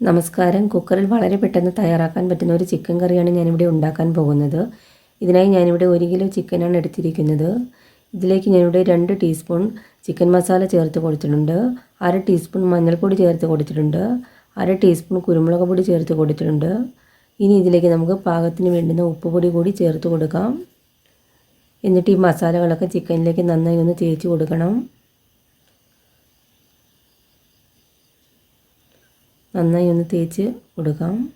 നമസ്കാരം. കുക്കറിൽ വളരെ പെട്ടെന്ന് തയ്യാറാക്കാൻ പറ്റുന്ന ഒരു ചിക്കൻ കറിയാണ് ഞാനിവിടെ ഉണ്ടാക്കാൻ പോകുന്നത്. ഇതിനായി ഞാനിവിടെ ഒരു കിലോ ചിക്കനാണ് എടുത്തിരിക്കുന്നത്. ഇതിലേക്ക് ഞാനിവിടെ രണ്ട് ടീസ്പൂൺ ചിക്കൻ മസാല ചേർത്ത് കൊടുത്തിട്ടുണ്ട്. അര ടീസ്പൂൺ മഞ്ഞൾപ്പൊടി ചേർത്ത് കൊടുത്തിട്ടുണ്ട്. അര ടീസ്പൂൺ കുരുമുളക് പൊടി ചേർത്ത് കൊടുത്തിട്ടുണ്ട്. ഇനി ഇതിലേക്ക് നമുക്ക് പാകത്തിന് വേണ്ടുന്ന ഉപ്പുപൊടി കൂടി ചേർത്ത് കൊടുക്കാം. എന്നിട്ട് ഈ മസാലകളൊക്കെ ചിക്കനിലേക്ക് നന്നായി ഒന്ന് തേച്ച് കൊടുക്കണം. നന്നായി ഒന്ന് തേച്ച് കൊടുക്കാം.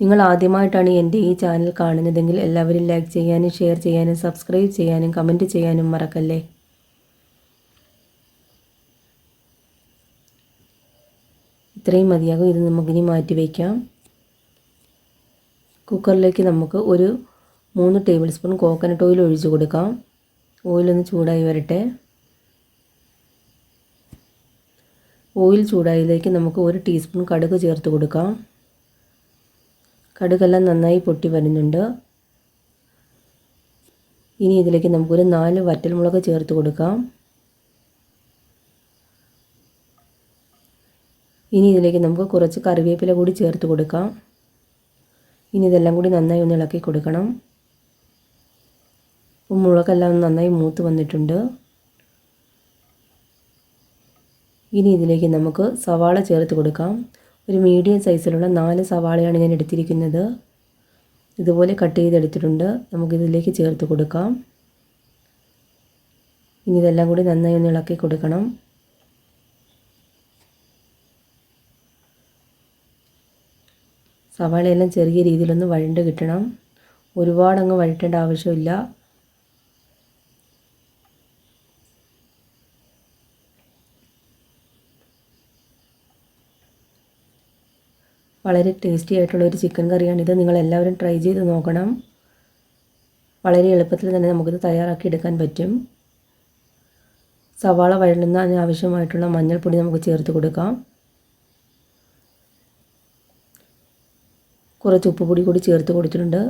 നിങ്ങൾ ആദ്യമായിട്ടാണ് എന്റെ ഈ ചാനൽ കാണുന്നതെങ്കിൽ എല്ലാവരും ലൈക്ക് ചെയ്യാനും ഷെയർ ചെയ്യാനും സബ്സ്ക്രൈബ് ചെയ്യാനും കമന്റ് ചെയ്യാനും മറക്കല്ലേ? ഇത്രയും മതിയാകും. ഇത് നമുക്കിനി മാറ്റി വയ്ക്കാം. കുക്കറിലേക്ക് നമുക്ക് ഒരു മൂന്ന് ടേബിൾ സ്പൂൺ കോക്കനട്ട് ഓയിൽ ഒഴിച്ച് കൊടുക്കാം. ഓയിലൊന്ന് ചൂടായി വരട്ടെ. ഓയിൽ ചൂടായതിലേക്ക് നമുക്ക് ഒരു ടീസ്പൂൺ കടുക് ചേർത്ത് കൊടുക്കാം. കടുകെല്ലാം നന്നായി പൊട്ടി വരുന്നുണ്ട്. ഇനി ഇതിലേക്ക് നമുക്കൊരു നാല് വറ്റൽമുളക് ചേർത്ത് കൊടുക്കാം. ഇനി ഇതിലേക്ക് നമുക്ക് കുറച്ച് കറിവേപ്പില കൂടി ചേർത്ത് കൊടുക്കാം. ഇനി ഇതെല്ലാം കൂടി നന്നായി ഒന്ന് ഇളക്കി കൊടുക്കണം. മുളകെല്ലാം നന്നായി മൂത്ത് വന്നിട്ടുണ്ട്. ഇനി ഇതിലേക്ക് നമുക്ക് സവാള ചേർത്ത് കൊടുക്കാം. ഒരു മീഡിയം സൈസിലുള്ള നാല് സവാളയാണ് ഞാൻ എടുത്തിരിക്കുന്നത്. ഇതുപോലെ കട്ട് ചെയ്തെടുത്തിട്ടുണ്ട്. നമുക്കിതിലേക്ക് ചേർത്ത് കൊടുക്കാം. ഇനി ഇതെല്ലാം കൂടി നന്നായി ഒന്ന് ഇളക്കി കൊടുക്കണം. സവാളയെല്ലാം ചെറിയ രീതിയിലൊന്ന് വഴണ്ട് കിട്ടണം. ഒരുപാടങ്ങ് വഴറ്റേണ്ട ആവശ്യമില്ല. വളരെ ടേസ്റ്റി ആയിട്ടുള്ള ഒരു ചിക്കൻ കറിയാണ് ഇത്. നിങ്ങൾ എല്ലാവരും ട്രൈ ചെയ്ത് നോക്കണം. വളരെ എളുപ്പത്തിൽ തന്നെ നമുക്കിത് തയ്യാറാക്കി എടുക്കാൻ പറ്റും. സവാള വഴലുന്നതിന് ആവശ്യമായിട്ടുള്ള മഞ്ഞൾപ്പൊടി നമുക്ക് ചേർത്ത് കൊടുക്കാം. കുറച്ച് ഉപ്പുപൊടി കൂടി ചേർത്ത് കൊടുത്തിട്ടുണ്ട്.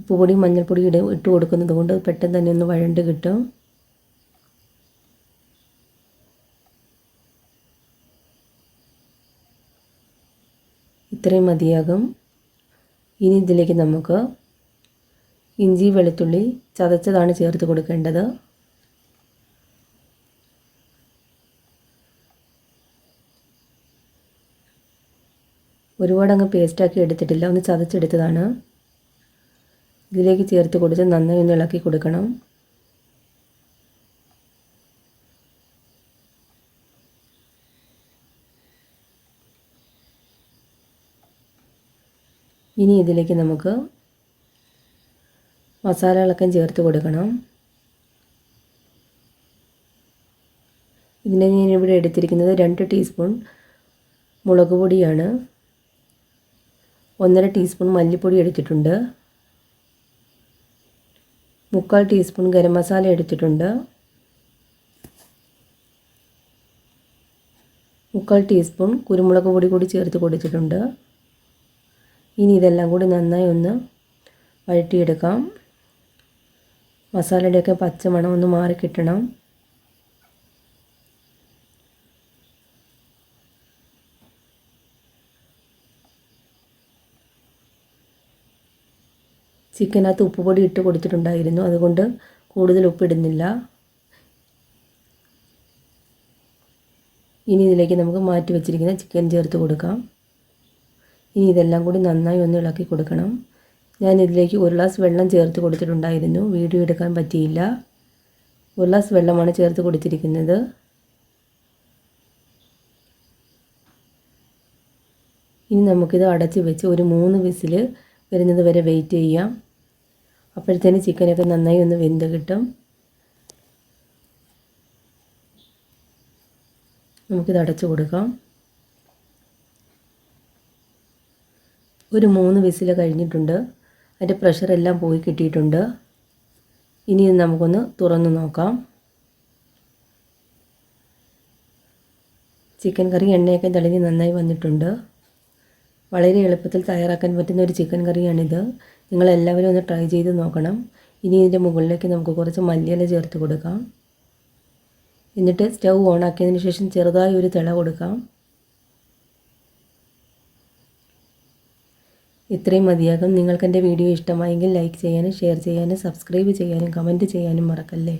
ഉപ്പുപൊടി മഞ്ഞൾപ്പൊടി ഇട ഇട്ട് കൊടുക്കുന്നത് കൊണ്ട് പെട്ടെന്ന് തന്നെ ഒന്ന് വഴണ്ട് കിട്ടും. ഇത്രയും മതിയാകും. ഇനി ഇതിലേക്ക് നമുക്ക് ഇഞ്ചി വെളുത്തുള്ളി ചതച്ചതാണ് ചേർത്ത് കൊടുക്കേണ്ടത്. ഒരുപാട് അങ്ങ് പേസ്റ്റാക്കി എടുത്തിട്ടില്ല. ഒന്ന് ചതച്ചെടുത്തതാണ്. ഇതിലേക്ക് ചേർത്ത് കൊടുത്ത് നന്നായി ഒന്ന് ഇളക്കി കൊടുക്കണം. ഇനി ഇതിലേക്ക് നമുക്ക് മസാലകളൊക്കെ ചേർത്ത് കൊടുക്കണം. ഇതിനെ ഞാൻ ഇവിടെ എടുത്തിരിക്കുന്നത് രണ്ട് ടീസ്പൂൺ മുളക് പൊടിയാണ്. ഒന്നര ടീസ്പൂൺ മല്ലിപ്പൊടി എടുത്തിട്ടുണ്ട്. മുക്കാൽ ടീസ്പൂൺ ഗരം മസാല എടുത്തിട്ടുണ്ട്. മുക്കാൽ ടീസ്പൂൺ കുരുമുളക് പൊടി കൂടി ചേർത്ത് കൊടുത്തിട്ടുണ്ട്. ഇനി ഇതെല്ലാം കൂടി നന്നായി ഒന്ന് വഴറ്റിയെടുക്കാം. മസാലയുടെയൊക്കെ പച്ചമണം ഒന്ന് മാറി കിട്ടണം. ചിക്കനകത്ത് ഉപ്പുപൊടി ഇട്ട് കൊടുത്തിട്ടുണ്ടായിരുന്നു. അതുകൊണ്ട് കൂടുതൽ ഉപ്പിടുന്നില്ല. ഇനി ഇതിലേക്ക് നമുക്ക് മാറ്റി വെച്ചിരിക്കുന്ന ചിക്കൻ ചേർത്ത് കൊടുക്കാം. ഇനി ഇതെല്ലാം കൂടി നന്നായി ഒന്ന് ഇളക്കി കൊടുക്കണം. ഞാൻ ഇതിലേക്ക് ഒരു ഗ്ലാസ് വെള്ളം ചേർത്ത് കൊടുത്തിട്ടുണ്ടായിരുന്നു. വീഡിയോ എടുക്കാൻ പറ്റിയില്ല. ഒരു ഗ്ലാസ് വെള്ളമാണ് ചേർത്ത് കൊടുത്തിരിക്കുന്നത്. ഇനി നമുക്കിത് അടച്ച് വെച്ച് ഒരു മൂന്ന് വിസിൽ വരുന്നത് വരെ വെയിറ്റ് ചെയ്യാം. അപ്പോഴത്തേന് ചിക്കനൊക്കെ നന്നായി ഒന്ന് വെന്ത് കിട്ടും. നമുക്കിത് അടച്ചു കൊടുക്കാം. ഒരു മൂന്ന് വിസിൽ കഴിഞ്ഞിട്ടുണ്ട്. അതിന്റെ പ്രഷറെല്ലാം പോയി കിട്ടിയിട്ടുണ്ട്. ഇനി നമുക്കൊന്ന് തുറന്ന് നോക്കാം. ചിക്കൻ കറി എണ്ണയൊക്കെ തെളിഞ്ഞ് നന്നായി വന്നിട്ടുണ്ട്. വളരെ എളുപ്പത്തിൽ തയ്യാറാക്കാൻ പറ്റുന്ന ഒരു ചിക്കൻ കറിയാണിത്. നിങ്ങളെല്ലാവരും ഒന്ന് ട്രൈ ചെയ്ത് നോക്കണം. ഇനി ഇതിന്റെ മുകളിലേക്ക് നമുക്ക് കുറച്ച് മല്ലിയില ചേർത്ത് കൊടുക്കാം. എന്നിട്ട് സ്റ്റൗ ഓണാക്കിയതിന് ശേഷം ചെറുതായി ഒരു തിള കൊടുക്കാം. ഇത്രയും മതിയാകും. നിങ്ങൾക്ക് എന്റെ വീഡിയോ ഇഷ്ടമായെങ്കിൽ ലൈക്ക് ചെയ്യാനും ഷെയർ ചെയ്യാനും സബ്സ്ക്രൈബ് ചെയ്യാനും കമന്റ് ചെയ്യാനും മറക്കല്ലേ?